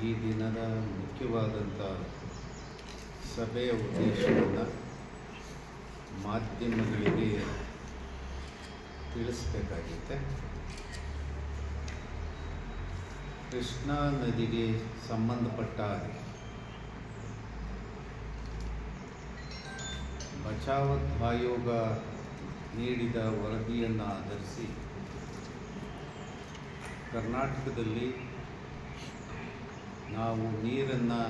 ಈ ದಿನದ ಮುಖ್ಯವಾದಂಥ ಸಭೆಯ ಉದ್ದೇಶವನ್ನು ಮಾಧ್ಯಮಗಳಿಗೆ ತಿಳಿಸಬೇಕಾಗಿದೆ ಕೃಷ್ಣಾ ನದಿಗೆ ಸಂಬಂಧಪಟ್ಟ ಬಚಾವತ್ ಬಚಾವ್ ಆಯೋಗ ನೀಡಿದ ವರದಿಯನ್ನು ಆಧರಿಸಿ ಕರ್ನಾಟಕದಲ್ಲಿ ನಾವು ನೀರನ್ನು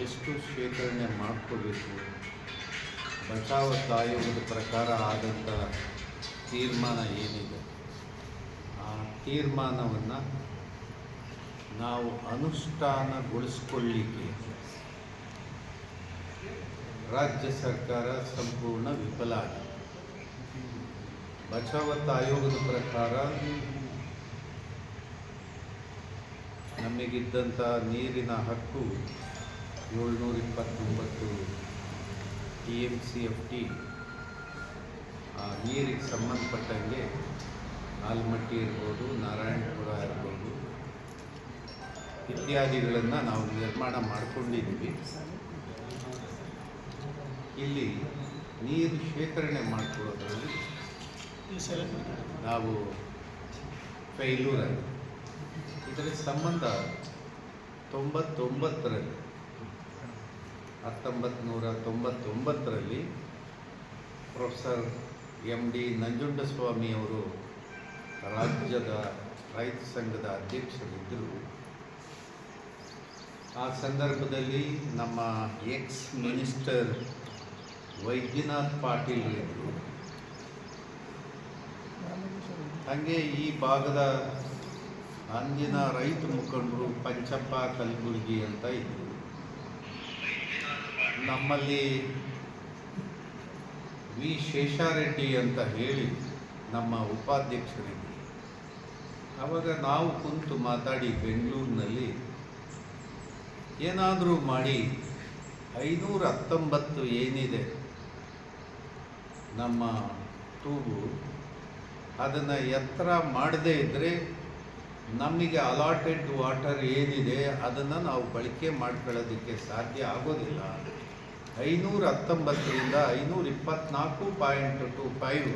ಎಷ್ಟು ಶೇಖರಣೆ ಮಾಡಿಕೊಳ್ಬೇಕು ಬಚಾವತ್ ಆಯೋಗದ ಪ್ರಕಾರ ಆದಂಥ ತೀರ್ಮಾನ ಏನಿದೆ? ಆ ತೀರ್ಮಾನವನ್ನು ನಾವು ಅನುಷ್ಠಾನಗೊಳಿಸ್ಕೊಳ್ಳಿಕ್ಕೆ ರಾಜ್ಯ ಸರ್ಕಾರ ಸಂಪೂರ್ಣ ವಿಫಲ ಆಗಿದೆ. ಬಚಾವತ್ ಆಯೋಗದ ಪ್ರಕಾರ ನಮಗಿದ್ದಂಥ ನೀರಿನ ಹಕ್ಕು ಏಳ್ನೂರ ಇಪ್ಪತ್ತೊಂಬತ್ತು T M C F T ಆ ನೀರಿಗೆ ಸಂಬಂಧಪಟ್ಟಂಗೆ ಆಲ್ಮಟ್ಟಿ ಇರ್ಬೋದು ನಾರಾಯಣಪುರ ಇರ್ಬೋದು ಇತ್ಯಾದಿಗಳನ್ನು ನಾವು ನಿರ್ಮಾಣ ಮಾಡಿಕೊಂಡಿದ್ದೀವಿ. ಇಲ್ಲಿ ನೀರು ಶೇಖರಣೆ ಮಾಡಿಕೊಳ್ಳೋದ್ರಲ್ಲಿ ನಾವು ಫೈಲೂರ್ ಆಗಿದೆ ಇದರ ಸಂಬಂಧ ತೊಂಬತ್ತೊಂಬತ್ತರಲ್ಲಿ ಹತ್ತೊಂಬತ್ತು ನೂರ ತೊಂಬತ್ತೊಂಬತ್ತರಲ್ಲಿ ಪ್ರೊಫೆಸರ್ ಎಂ ಡಿ ನಂಜುಂಡಸ್ವಾಮಿಯವರು ರಾಜ್ಯದ ರೈತ ಸಂಘದ ಅಧ್ಯಕ್ಷರಿದ್ದರು. ಆ ಸಂದರ್ಭದಲ್ಲಿ ನಮ್ಮ ಎಕ್ಸ್ ಮಿನಿಸ್ಟರ್ ವೈದ್ಯನಾಥ್ ಪಾಟೀಲ್ ಇದ್ದರು ಹಾಗೆ ಈ ಭಾಗದ ಅಂದಿನ ರೈತ ಮುಖಂಡರು ಪಂಚಪ್ಪ ಕಲಬುರ್ಗಿ ಅಂತ ಇದ್ದರು ನಮ್ಮಲ್ಲಿ ವಿ ಶೇಷಾರೆಡ್ಡಿ ಅಂತ ಹೇಳಿ ನಮ್ಮ ಉಪಾಧ್ಯಕ್ಷರಿದ್ದರು ಆವಾಗ ನಾವು ಕುಂತು ಮಾತಾಡಿ ಬೆಂಗಳೂರಿನಲ್ಲಿ ಏನಾದರೂ ಮಾಡಿ ಐನೂರ ಹತ್ತೊಂಬತ್ತು ಏನಿದೆ ನಮ್ಮ ತೂಗು, ಅದನ್ನು ಎತ್ತರ ಮಾಡದೇ ಇದ್ದರೆ ನಮಗೆ ಅಲಾಟೆಡ್ ವಾಟರ್ ಏನಿದೆ ಅದನ್ನು ನಾವು ಬಳಕೆ ಮಾಡ್ಕೊಳ್ಳೋದಕ್ಕೆ ಸಾಧ್ಯ ಆಗೋದಿಲ್ಲ. ಐನೂರ ಹತ್ತೊಂಬತ್ತರಿಂದ ಐನೂರ ಇಪ್ಪತ್ತ್ನಾಲ್ಕು ಪಾಯಿಂಟ್ ಟು ಫೈವ್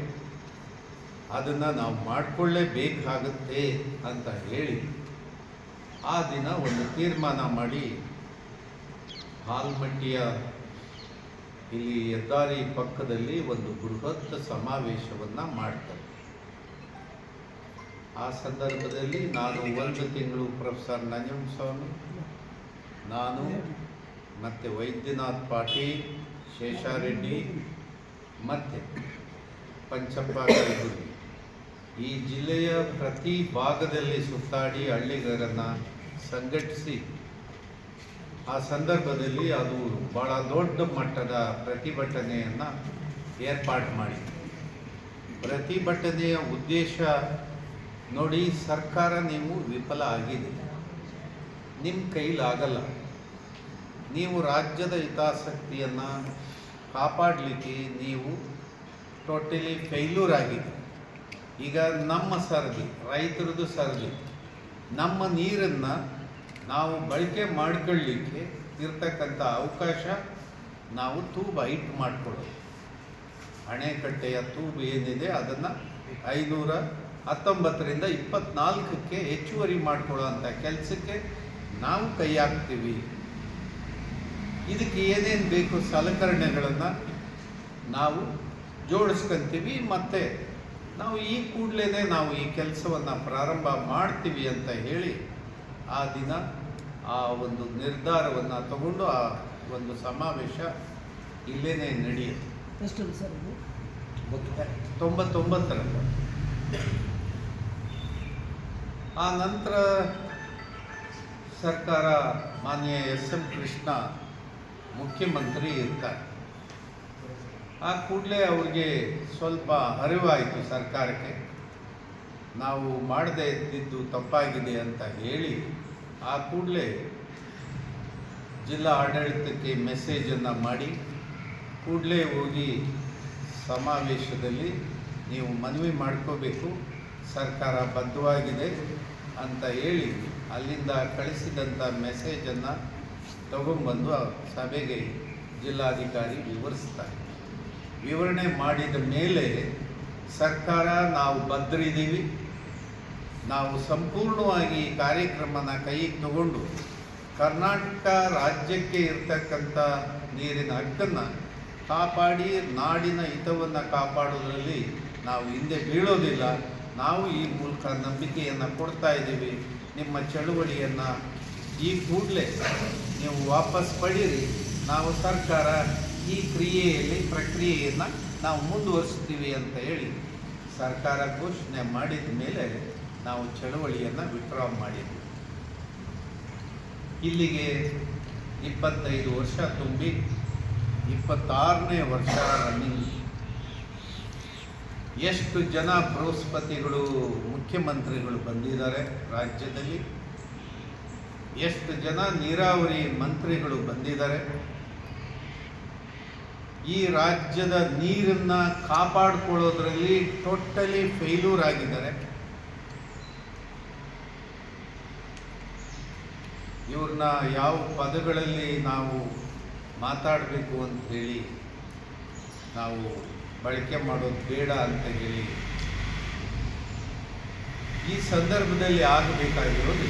ಅದನ್ನು ನಾವು ಮಾಡಿಕೊಳ್ಳೇಬೇಕಾಗುತ್ತೆ ಅಂತ ಹೇಳಿ ಆ ದಿನ ಒಂದು ತೀರ್ಮಾನ ಮಾಡಿ ಹಾಲ್ಮಟ್ಟಿಯ ಇಲ್ಲಿ ಹೆದ್ದಾರಿ ಪಕ್ಕದಲ್ಲಿ ಒಂದು ಬೃಹತ್ ಸಮಾವೇಶವನ್ನು ಮಾಡ್ತಾರೆ. ಆ ಸಂದರ್ಭದಲ್ಲಿ ನಾನು ಒಂದು ತಿಂಗಳು ಪ್ರೊಫೆಸರ್ ನಂಜನಸ್ವಾಮಿ ನಾನು ಮತ್ತು ವೈದ್ಯನಾಥ್ ಪಾಟೀಲ್, ಶೇಷಾರೆಡ್ಡಿ, ಮತ್ತು ಪಂಚಪ್ಪ ಕಲಬುರ್ಗಿ ಈ ಜಿಲ್ಲೆಯ ಪ್ರತಿ ಭಾಗದಲ್ಲಿ ಸುತ್ತಾಡಿ ಹಳ್ಳಿಗರನ್ನು ಸಂಘಟಿಸಿ, ಆ ಸಂದರ್ಭದಲ್ಲಿ ಅದು ಭಾಳ ದೊಡ್ಡ ಮಟ್ಟದ ಪ್ರತಿಭಟನೆಯನ್ನು ಏರ್ಪಾಡು ಮಾಡಿ ಪ್ರತಿಭಟನೆಯ ಉದ್ದೇಶ ನೋಡಿ, ಸರ್ಕಾರ ನೀವು ವಿಫಲ ಆಗಿದೆ. ನಿಮ್ಮ ಕೈಲಾಗಲ್ಲ. ನೀವು ರಾಜ್ಯದ ಹಿತಾಸಕ್ತಿಯನ್ನು ಕಾಪಾಡಲಿಕ್ಕೆ ನೀವು ಟೋಟಲಿ ಫೇಲ್ಯೂರ್ ಆಗಿದೆ ಈಗ ನಮ್ಮ ಸರದಿ ರೈತರದ್ದು ಸರದಿ ನಮ್ಮ ನೀರನ್ನು ನಾವು ಬಳಕೆ ಮಾಡ್ಕೊಳ್ಳಿಕ್ಕೆ ಇರ್ತಕ್ಕಂಥ ಅವಕಾಶ ನಾವು ತೂಬು ಹೈಟ್ ಮಾಡಿಕೊಡೋದು. ಅಣೆಕಟ್ಟೆಯ ತೂಬು ಏನಿದೆ, ಅದನ್ನು ಐನೂರ ಹತ್ತೊಂಬತ್ತರಿಂದ ಇಪ್ಪತ್ನಾಲ್ಕಕ್ಕೆ ಹೆಚ್ಚುವರಿ ಮಾಡ್ಕೊಳ್ಳೋ ಅಂಥ ಕೆಲಸಕ್ಕೆ ನಾವು ಕೈ ಹಾಕ್ತೀವಿ ಇದಕ್ಕೆ ಏನೇನು ಬೇಕು ಸಲಕರಣೆಗಳನ್ನು ನಾವು ಜೋಡಿಸ್ಕೊಂತೀವಿ ಮತ್ತು ನಾವು ಈ ಕೂಡಲೇ ನಾವು ಈ ಕೆಲಸವನ್ನು ಪ್ರಾರಂಭ ಮಾಡ್ತೀವಿ ಅಂತ ಹೇಳಿ ಆ ದಿನ ಆ ಒಂದು ನಿರ್ಧಾರವನ್ನು ತಗೊಂಡು ಆ ಒಂದು ಸಮಾವೇಶ ಇಲ್ಲೇ ನಡೆಯುತ್ತೆ. ಎಷ್ಟು ಸರ್ ತೊಂಬತ್ತೊಂಬತ್ತರ ಆ ನಂತರ ಸರ್ಕಾರ ಮಾನ್ಯ ಎಸ್ ಎಂ ಕೃಷ್ಣ ಮುಖ್ಯಮಂತ್ರಿ ಇರ್ತಾರೆ. ಆ ಕೂಡಲೇ ಅವ್ರಿಗೆ ಸ್ವಲ್ಪ ಅರಿವಾಯಿತು ಸರ್ಕಾರಕ್ಕೆ. ನಾವು ಮಾಡದೇ ಇದ್ದಿದ್ದು ತಪ್ಪಾಗಿದೆ ಅಂತ ಹೇಳಿ ಆ ಕೂಡಲೇ ಜಿಲ್ಲಾ ಆಡಳಿತಕ್ಕೆ ಮೆಸೇಜನ್ನು ಮಾಡಿ ಕೂಡಲೇ ಹೋಗಿ ಸಮಾವೇಶದಲ್ಲಿ ನೀವು ಮನವಿ ಮಾಡ್ಕೋಬೇಕು. ಸರ್ಕಾರ ಬದ್ಧವಾಗಿದೆ ಅಂತ ಹೇಳಿ ಅಲ್ಲಿಂದ ಕಳಿಸಿದಂಥ ಮೆಸೇಜನ್ನು ತಗೊಂಬಂದು ಸಭೆಗೆ ಜಿಲ್ಲಾಧಿಕಾರಿ ವಿವರಿಸ್ತಾರೆ. ವಿವರಣೆ ಮಾಡಿದ ಮೇಲೆ ಸರ್ಕಾರ, ನಾವು ಬದ್ಧರಿದ್ದೀವಿ. ನಾವು ಸಂಪೂರ್ಣವಾಗಿ ಈ ಕಾರ್ಯಕ್ರಮನ ಕೈಗೆ ತಗೊಂಡು ಕರ್ನಾಟಕ ರಾಜ್ಯಕ್ಕೆ ಇರ್ತಕ್ಕಂಥ ನೀರಿನ ಹಕ್ಕನ್ನು ಕಾಪಾಡಿ, ನಾಡಿನ ಹಿತವನ್ನು ಕಾಪಾಡೋದ್ರಲ್ಲಿ ನಾವು ಹಿಂದೆ ಬೀಳೋದಿಲ್ಲ. ನಾವು ಈ ಮೂಲಕ ನಂಬಿಕೆಯನ್ನು ಕೊಡ್ತಾ ಇದ್ದೀವಿ. ನಿಮ್ಮ ಚಳುವಳಿಯನ್ನು ಈ ಕೂಡಲೇ ನೀವು ವಾಪಸ್ ಪಡೀರಿ. ನಾವು ಸರ್ಕಾರ ಈ ಕ್ರಿಯೆಯಲ್ಲಿ, ಪ್ರಕ್ರಿಯೆಯನ್ನು ನಾವು ಮುಂದುವರಿಸ್ತೀವಿ ಅಂತ ಹೇಳಿ ಸರ್ಕಾರ ಘೋಷಣೆ ಮಾಡಿದ ಮೇಲೆ ನಾವು ಚಳುವಳಿಯನ್ನು ವಿಡ್ರಾ ಮಾಡಿದ್ವಿ. ಇಲ್ಲಿಗೆ ಇಪ್ಪತ್ತೈದು ವರ್ಷ ತುಂಬಿ, ಇಪ್ಪತ್ತಾರನೇ ವರ್ಷ ರನ್ನಿಂಗ್ ಎಷ್ಟು ಜನ ಬೃಹಸ್ಪತಿಗಳು, ಮುಖ್ಯಮಂತ್ರಿಗಳು ಬಂದಿದ್ದಾರೆ ರಾಜ್ಯದಲ್ಲಿ? ಎಷ್ಟು ಜನ ನೀರಾವರಿ ಮಂತ್ರಿಗಳು ಬಂದಿದ್ದಾರೆ? ಈ ರಾಜ್ಯದ ನೀರನ್ನು ಕಾಪಾಡಿಕೊಳ್ಳೋದ್ರಲ್ಲಿ ಟೋಟಲಿ ಫೇಲ್ಯೂರ್ ಆಗಿದ್ದಾರೆ. ಇವ್ರನ್ನ ಯಾವ ಪದಗಳಲ್ಲಿ ನಾವು ಮಾತಾಡಬೇಕು ಅಂತ ಹೇಳಿ ನಾವು ಬಳಕೆ ಮಾಡೋದು ಬೇಡ ಅಂತ ಹೇಳಿ ಈ ಸಂದರ್ಭದಲ್ಲಿ ಆಗಬೇಕಾಗಿರೋದು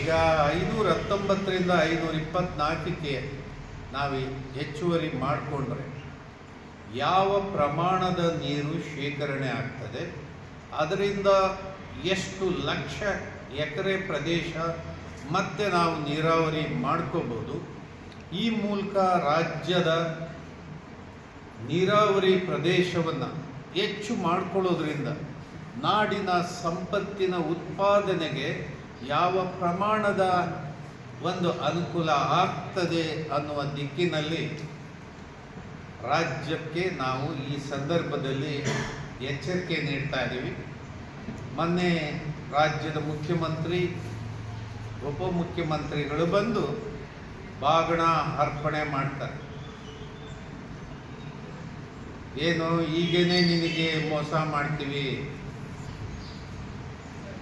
ಈಗ ಐನೂರ ಹತ್ತೊಂಬತ್ತರಿಂದ ಐನೂರ ಇಪ್ಪತ್ನಾಲ್ಕಕ್ಕೆ ನಾವು ಹೆಚ್ಚುವರಿ ಮಾಡಿಕೊಂಡ್ರೆ ಯಾವ ಪ್ರಮಾಣದ ನೀರು ಶೇಖರಣೆ ಆಗ್ತದೆ? ಅದರಿಂದ ಎಷ್ಟು ಲಕ್ಷ ಎಕರೆ ಪ್ರದೇಶ ಮತ್ತೆ ನಾವು ನೀರಾವರಿ ಮಾಡ್ಕೋಬೋದು? ಈ ಮೂಲಕ ರಾಜ್ಯದ ನೀರಾವರಿ ಪ್ರದೇಶವನ್ನು ಹೆಚ್ಚು ಮಾಡಿಕೊಳ್ಳೋದ್ರಿಂದ ನಾಡಿನ ಸಂಪತ್ತಿನ ಉತ್ಪಾದನೆಗೆ ಯಾವ ಪ್ರಮಾಣದ ಒಂದು ಅನುಕೂಲ ಆಗ್ತದೆ ಅನ್ನುವ ದಿಕ್ಕಿನಲ್ಲಿ ರಾಜ್ಯಕ್ಕೆ ನಾವು ಈ ಸಂದರ್ಭದಲ್ಲಿ ಎಚ್ಚರಿಕೆ ನೀಡ್ತಾ ಇದ್ದೀವಿ ಮೊನ್ನೆ ರಾಜ್ಯದ ಮುಖ್ಯಮಂತ್ರಿ, ಉಪಮುಖ್ಯಮಂತ್ರಿಗಳು ಬಂದು ಬಾಗಣ ಅರ್ಪಣೆ ಮಾಡ್ತಾರೆ. ಏನು? ಈಗೇನೆ ನಿನಗೆ ಮೋಸ ಮಾಡ್ತೀವಿ.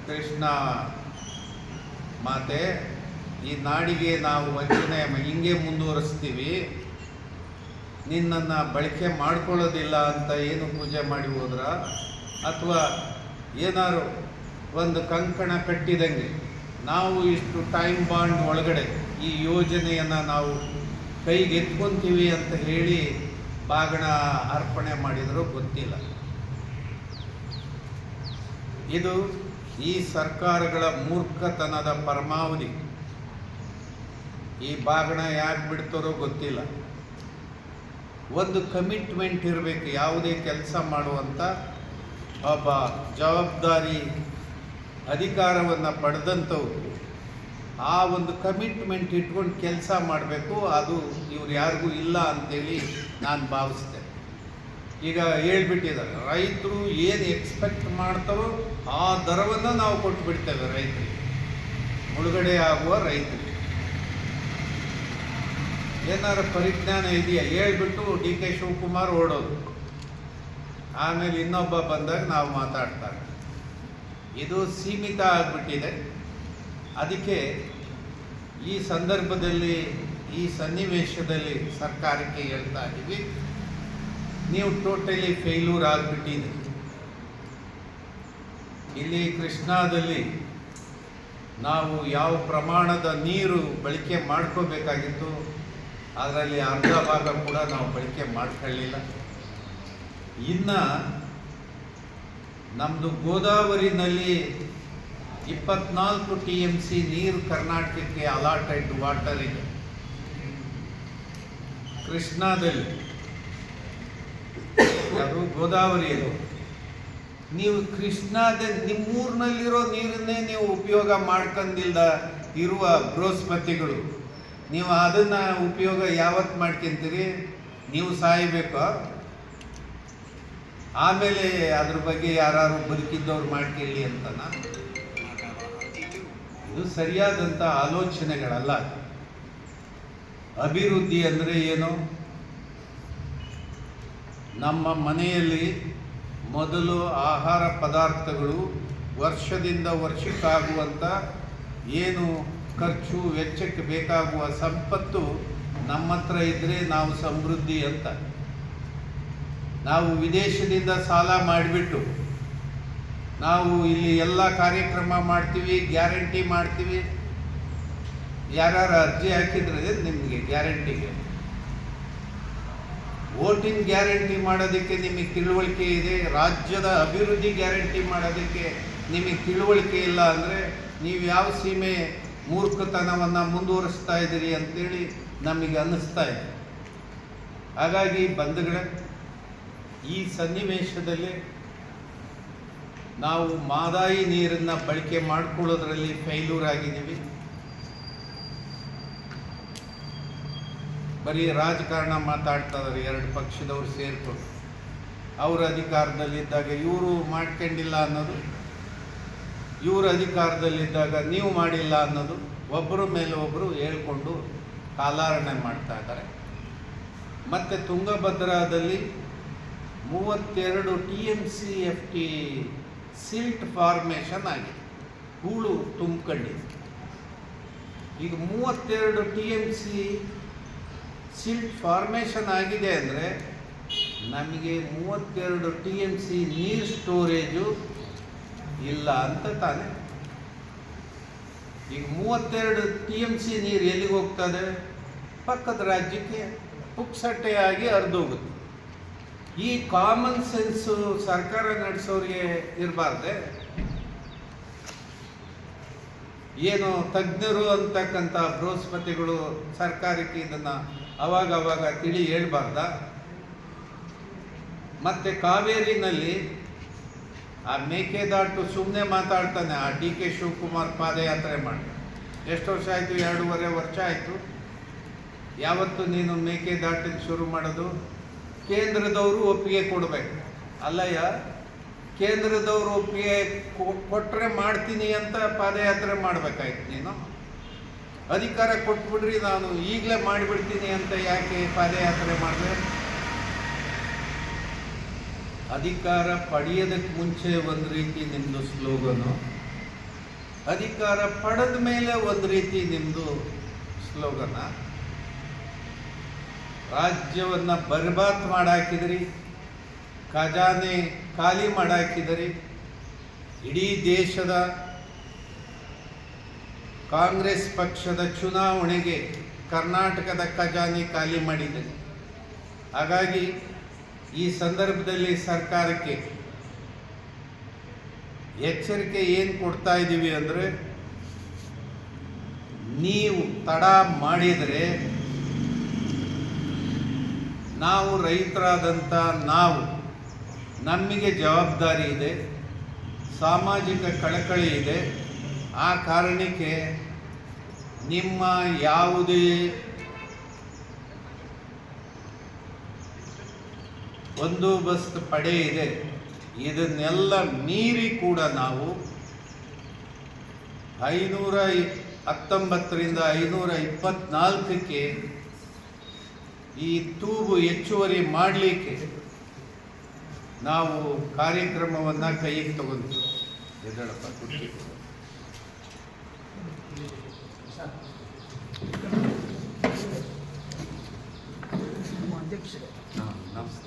ಕೃಷ್ಣ ಮಾತೆ, ಈ ನಾಡಿಗೆ ನಾವು ವಂಚನೆ ಹಿಂಗೆ ಮುಂದುವರಿಸ್ತೀವಿ. ನಿನ್ನನ್ನು ಬಳಕೆ ಮಾಡ್ಕೊಳ್ಳೋದಿಲ್ಲ ಅಂತ ಏನು ಪೂಜೆ ಮಾಡಿ ಹೋದ್ರ? ಅಥವಾ ಏನಾರು ಒಂದು ಕಂಕಣ ಕಟ್ಟಿದಂಗೆ ನಾವು ಇಷ್ಟು ಟೈಮ್ ಬಾಂಡ್ ಒಳಗಡೆ ಈ ಯೋಜನೆಯನ್ನು ನಾವು ಕೈಗೆತ್ಕೊತೀವಿ ಅಂತ ಹೇಳಿ ಬಾಗಣ ಅರ್ಪಣೆ ಮಾಡಿದರೂ ಗೊತ್ತಿಲ್ಲ. ಇದು ಈ ಸರ್ಕಾರಗಳ ಮೂರ್ಖತನದ ಪರಮಾವಧಿ. ಈ ಬಾಗಣ ಯಾಕೆ ಬಿಡ್ತಾರೋ ಗೊತ್ತಿಲ್ಲ. ಒಂದು ಕಮಿಟ್ಮೆಂಟ್ ಇರಬೇಕು, ಯಾವುದೇ ಕೆಲಸ ಮಾಡುವಂಥ ಒಬ್ಬ ಜವಾಬ್ದಾರಿ ಅಧಿಕಾರವನ್ನು ಪಡೆದಂಥವ್ರು ಆ ಒಂದು ಕಮಿಟ್ಮೆಂಟ್ ಇಟ್ಕೊಂಡು ಕೆಲಸ ಮಾಡಬೇಕು, ಅದು ಇವ್ರು ಯಾರಿಗೂ ಇಲ್ಲ ಅಂತೇಳಿ ನಾನು ಭಾವಿಸ್ತೇನೆ ಈಗ ಹೇಳ್ಬಿಟ್ಟಿದ್ದಾರೆ, ರೈತರು ಏನು ಎಕ್ಸ್ಪೆಕ್ಟ್ ಮಾಡ್ತಾರೋ ಆ ದರವನ್ನು ನಾವು ಕೊಟ್ಟು ಬಿಡ್ತೇವೆ ರೈತರಿಗೆ. ಮುಳುಗಡೆ ಆಗುವ ರೈತರಿಗೆ. ಏನಾರು ಪರಿಜ್ಞಾನ ಇದೆಯಾ? ಹೇಳ್ಬಿಟ್ಟು ಡಿ ಕೆ ಶಿವಕುಮಾರ್ ಓಡೋದು. ಆಮೇಲೆ ಇನ್ನೊಬ್ಬ ಬಂದಾಗ ನಾವು ಮಾತಾಡ್ತಾರೆ. ಇದು ಸೀಮಿತ ಆಗಿಬಿಟ್ಟಿದೆ. ಅದಕ್ಕೆ ಈ ಸಂದರ್ಭದಲ್ಲಿ, ಈ ಸನ್ನಿವೇಶದಲ್ಲಿ ಸರ್ಕಾರಕ್ಕೆ ಹೇಳ್ತಾ ಇದ್ದೀವಿ, ನೀವು ಟೋಟಲಿ ಫೇಲ್ಯೂರ್ ಆಗಿಬಿಟ್ಟಿದೆ ಇಲ್ಲಿ ಕೃಷ್ಣಾದಲ್ಲಿ ನಾವು ಯಾವ ಪ್ರಮಾಣದ ನೀರು ಬಳಕೆ ಮಾಡ್ಕೋಬೇಕಾಗಿತ್ತು, ಅದರಲ್ಲಿ ಅರ್ಧ ಭಾಗ ಕೂಡ ನಾವು ಬಳಕೆ ಮಾಡ್ಕೊಳ್ಳಿಲ್ಲ. ಇನ್ನು ನಮ್ಮದು ಗೋದಾವರಿನಲ್ಲಿ ಇಪ್ಪತ್ನಾಲ್ಕು ಟಿ ಎಂ ಸಿ ನೀರು ಕರ್ನಾಟಕಕ್ಕೆ ಅಲಾಟೆಡ್ ವಾಟರ್ ಇದೆ. ಕೃಷ್ಣಾದಲ್ಲಿ ಅದು ಗೋದಾವರಿ ಇದು. ನೀವು ಕೃಷ್ಣಾದ ನಿಮ್ಮೂರಿನಲ್ಲಿರೋ ನೀರನ್ನೇ ನೀವು ಉಪಯೋಗ ಮಾಡ್ಕೊಂಡಿಲ್ಲ ಇರುವ ಬೃಹಸ್ಪತಿಗಳು, ನೀವು ಅದನ್ನು ಉಪಯೋಗ ಯಾವತ್ತು ಮಾಡ್ಕೊಂತೀರಿ? ನೀವು ಸಾಯಬೇಕು? ಆಮೇಲೆ ಅದ್ರ ಬಗ್ಗೆ ಯಾರು ಬದುಕಿದ್ದವ್ರು ಮಾಡ್ಕೊಳ್ಳಿ ಅಂತನ? ಇದು ಸರಿಯಾದಂಥ ಆಲೋಚನೆಗಳಲ್ಲ. ಅಭಿವೃದ್ಧಿ ಅಂದರೆ ಏನು? ನಮ್ಮ ಮನೆಯಲ್ಲಿ ಮೊದಲು ಆಹಾರ ಪದಾರ್ಥಗಳು ವರ್ಷದಿಂದ ವರ್ಷಕ್ಕಾಗುವಂಥ ಏನು ಖರ್ಚು, ವೆಚ್ಚಕ್ಕೆ ಬೇಕಾಗುವ ಸಂಪತ್ತು ನಮ್ಮ ಹತ್ರ ಇದ್ದರೆ ನಾವು ಸಮೃದ್ಧಿ ಅಂತ. ನಾವು ವಿದೇಶದಿಂದ ಸಾಲ ಮಾಡಿಬಿಟ್ಟು ನಾವು ಇಲ್ಲಿ ಎಲ್ಲ ಕಾರ್ಯಕ್ರಮ ಮಾಡ್ತೀವಿ, ಗ್ಯಾರಂಟಿ ಮಾಡ್ತೀವಿ. ಯಾರ್ಯಾರು ಅರ್ಜಿ ಹಾಕಿದ್ರೆ ನಿಮಗೆ ಗ್ಯಾರಂಟಿಗೆ ವೋಟಿಂಗ್ ಗ್ಯಾರಂಟಿ ಮಾಡೋದಕ್ಕೆ ನಿಮಗೆ ತಿಳುವಳಿಕೆ ಇದೆ, ರಾಜ್ಯದ ಅಭಿವೃದ್ಧಿ ಗ್ಯಾರಂಟಿ ಮಾಡೋದಕ್ಕೆ ನಿಮಗೆ ತಿಳುವಳಿಕೆ ಇಲ್ಲ ಅಂದರೆ ನೀವು ಯಾವ ಸೀಮೆ ಮೂರ್ಖತನವನ್ನು ಮುಂದುವರಿಸ್ತಾ ಇದ್ದೀರಿ ಅಂತೇಳಿ ನಮಗೆ ಅನ್ನಿಸ್ತಾ ಇದೆ. ಹಾಗಾಗಿ ಬಂಧುಗಳೇ, ಈ ಸನ್ನಿವೇಶದಲ್ಲಿ ನಾವು ಮಾದಾಯಿ ನೀರನ್ನು ಬಳಕೆ ಮಾಡಿಕೊಳ್ಳೋದ್ರಲ್ಲಿ ಫೈಲೂರ್ ಆಗಿದ್ದೀವಿ. ಬರೀ ರಾಜಕಾರಣ ಮಾತಾಡ್ತಾ ಇದಾರೆ, ಎರಡು ಪಕ್ಷದವರು ಸೇರ್ಕೊಂಡು. ಅವ್ರ ಅಧಿಕಾರದಲ್ಲಿದ್ದಾಗ ಇವರು ಮಾಡ್ಕೊಂಡಿಲ್ಲ ಅನ್ನೋದು, ಇವರು ಅಧಿಕಾರದಲ್ಲಿದ್ದಾಗ ನೀವು ಮಾಡಿಲ್ಲ ಅನ್ನೋದು ಒಬ್ಬರ ಮೇಲೆ ಒಬ್ಬರು ಹೇಳ್ಕೊಂಡು ಕಾಲಾರಣೆ ಮಾಡ್ತಾ ಇದ್ದಾರೆ. ಮತ್ತು ತುಂಗಭದ್ರಾದಲ್ಲಿ ಮೂವತ್ತೆರಡು T M C F T silt formation ಆಗಿದೆ. ಹೂಳು ತುಂಬಿಕೊಂಡಿದೆ. ಈಗ ಮೂವತ್ತೆರಡು T M C silt formation ಆಗಿದೆ ಅಂದರೆ ನಮಗೆ ಮೂವತ್ತೆರಡು ಟಿ ಎಂ ಸಿ ನೀರು ಸ್ಟೋರೇಜು ಇಲ್ಲ ಅಂತ ತಾನೆ. ಈಗ ಮೂವತ್ತೆರಡು ಟಿ ಎಂ ಸಿ ನೀರು ಎಲ್ಲಿಗೆ ಹೋಗ್ತದೆ? ಪಕ್ಕದ ರಾಜ್ಯಕ್ಕೆ ಪುಕ್ಸಟ್ಟೆಯಾಗಿ ಹರಿದೋಗುತ್ತೆ. ಈ ಕಾಮನ್ ಸೆನ್ಸು ಸರ್ಕಾರ ನಡೆಸೋರಿಗೆ ಇರಬಾರ್ದೆ? ಏನು ತಜ್ಞರು ಅಂತಕ್ಕಂಥ ಬೃಹಸ್ಪತಿಗಳು ಸರ್ಕಾರಕ್ಕೆ ಇದನ್ನು ಅವಾಗ ಅವಾಗ ತಿಳಿ ಹೇಳ್ಬಾರ್ದ? ಮತ್ತು ಕಾವೇರಿನಲ್ಲಿ ಆ ಮೇಕೆದಾಟು ಸುಮ್ಮನೆ ಮಾತಾಡ್ತಾನೆ, ಆ ಡಿ ಕೆ ಶಿವಕುಮಾರ್ ಪಾದಯಾತ್ರೆ ಮಾಡಿ. ಎಷ್ಟು ವರ್ಷ ಆಯಿತು? ಎರಡೂವರೆ ವರ್ಷ ಆಯಿತು. ಯಾವತ್ತು ನೀನು ಮೇಕೆದಾಟಿಗೆ ಶುರು ಮಾಡೋದು? ಕೇಂದ್ರದವರು ಒಪ್ಪಿಗೆ ಕೊಡಬೇಕು. ಅಲ್ಲಯ್ಯ, ಕೇಂದ್ರದವರು ಒಪ್ಪಿಗೆ ಕೊಟ್ಟರೆ ಮಾಡ್ತೀನಿ ಅಂತ ಪಾದಯಾತ್ರೆ ಮಾಡಬೇಕಾಯ್ತು ನೀನು? ಅಧಿಕಾರ ಕೊಟ್ಬಿಡ್ರಿ, ನಾನು ಈಗಲೇ ಮಾಡಿಬಿಡ್ತೀನಿ ಅಂತ ಯಾಕೆ ಪಾದಯಾತ್ರೆ ಮಾಡಿದೆ? ಅಧಿಕಾರ ಪಡೆಯೋದಕ್ಕೆ ಮುಂಚೆ ಒಂದು ರೀತಿ ನಿಮ್ಮದು ಸ್ಲೋಗನು. ಅಧಿಕಾರ ಪಡೆದ ಮೇಲೆ ಒಂದು ರೀತಿ ನಿಮ್ಮದು ಸ್ಲೋಗನ? ರಾಜ್ಯವನ್ನು ಬರ್ಬಾತ್ ಮಾಡಾಕಿದ್ರಿ, ಖಜಾನೆ ಖಾಲಿ ಮಾಡಾಕಿದ್ರಿ, ಇಡೀ ದೇಶದ ಕಾಂಗ್ರೆಸ್ ಪಕ್ಷದ ಚುನಾವಣೆಗೆ ಕರ್ನಾಟಕದ ಖಜಾನೆ ಖಾಲಿ ಮಾಡಿದೆ ಹಾಗಾಗಿ ಈ ಸಂದರ್ಭದಲ್ಲಿ ಸರ್ಕಾರಕ್ಕೆ ಎಚ್ಚರಿಕೆ ಏನು ಕೊಡ್ತಾ ಇದ್ದೀವಿ ಅಂದರೆ, ನೀವು ತಡ ಮಾಡಿದರೆ ನಾವು ರೈತರಾದಂಥ ನಾವು ನಮಗೆ ಜವಾಬ್ದಾರಿ ಇದೆ, ಸಾಮಾಜಿಕ ಕಳಕಳಿ ಇದೆ. ಆ ಕಾರಣಕ್ಕೆ ನಿಮ್ಮ ಯಾವುದೇ ಬಂದೋಬಸ್ತ್ ಪಡೆ ಇದೆ. ಇದನ್ನೆಲ್ಲ ಮೀರಿ ಕೂಡ ನಾವು ಐನೂರ ಹತ್ತೊಂಬತ್ತರಿಂದ ಐನೂರ ಇಪ್ಪತ್ನಾಲ್ಕಕ್ಕೆ ಈ ತೂಗು ಹೆಚ್ಚುವರಿ ಮಾಡಲಿಕ್ಕೆ ನಾವು ಕಾರ್ಯಕ್ರಮವನ್ನು ಕೈಗೆ ತಗೊಂಡು ಎದ್ದೇಳಪ್ಪ ಕುರ್ಚಿ ಹಾಂ ನಮಸ್ತೆ.